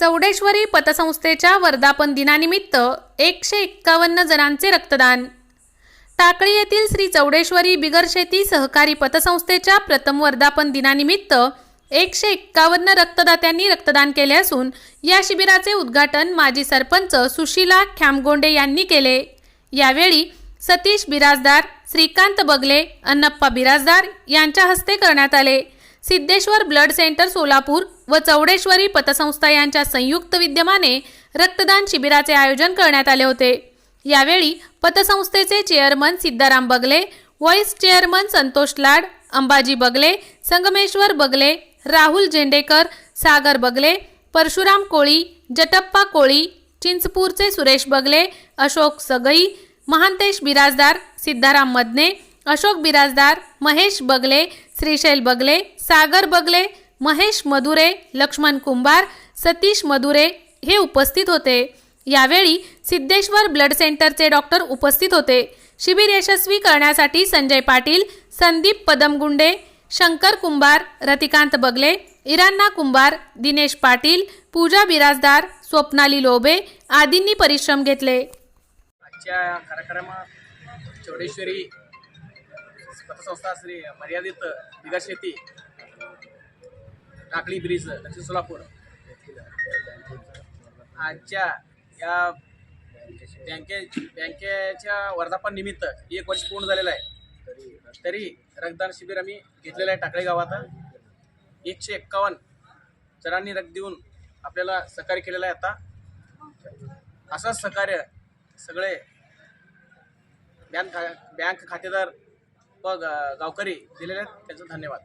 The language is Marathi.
चौडेश्वरी पतसंस्थेच्या वर्धापन दिनानिमित्त एकशे एक्कावन्न जणांचे रक्तदान. टाकळी येथील श्री चौडेश्वरी बिगरशेती सहकारी पतसंस्थेच्या प्रथम वर्धापन दिनानिमित्त एकशे एक्कावन्न रक्तदात्यांनी रक्तदान केले असून या शिबिराचे उद्घाटन माजी सरपंच सुशीला ख्यामगोंडे यांनी केले. यावेळी सतीश बिराजदार श्रीकांत बगले अन्नप्पा बिराजदार यांच्या हस्ते करण्यात आले. सिद्धेश्वर ब्लड सेंटर सोलापूर व चौडेश्वरी पतसंस्था यांच्या संयुक्त विद्यमाने रक्तदान शिबिराचे आयोजन करण्यात आले होते. यावेळी पतसंस्थेचे chairman Siddharam Bagle vice chairman Santosh Lad Ambaji Bagle Sangameshwar Bagle Rahul झेंडेकर सागर बगले परशुराम कोळी जटप्पा कोळी चिंचपूरचे सुरेश बगले अशोक सगई महांतेश बिराजदार सिद्धाराम मदने अशोक बिराजदार महेश बगले श्रीशैल बगले सागर बगले महेश मधुरे लक्ष्मण कुंभार सतीश मधुरे हे उपस्थित होते. यावेळी सिद्धेश्वर ब्लड सेंटरचे डॉक्टर उपस्थित होते. शिबिर यशस्वी करण्यासाठी संजय पाटील संदीप पदमगुंडे शंकर कुंभार रतिकांत बगले इरान्ना कुंभार दिनेश पाटील पूजा बिराजदार स्वप्नाली लोबे आदींनी परिश्रम घेतले. आजच्या कार्यक्रमात चौडेश्वरी पतसंस्था श्री मर्यादित बिगर शेती टाकळी ब्रिज दक्षिण सोलापूर. आजच्या या बँके बँकेच्या वर्धापन निमित्त एक वर्ष पूर्ण झालेलं आहे. तरी रक्तदान शिबिर आम्ही घेतलेलं आहे टाकळी गावात. एकशे एक्कावन्न जणांनी रक्त देऊन आपल्याला सहकार्य केलेलं आहे आता. असंच सहकार्य सगळे बँक खा बँक खातेदार गावकरी दिलेले आहेत त्यांचं धन्यवाद.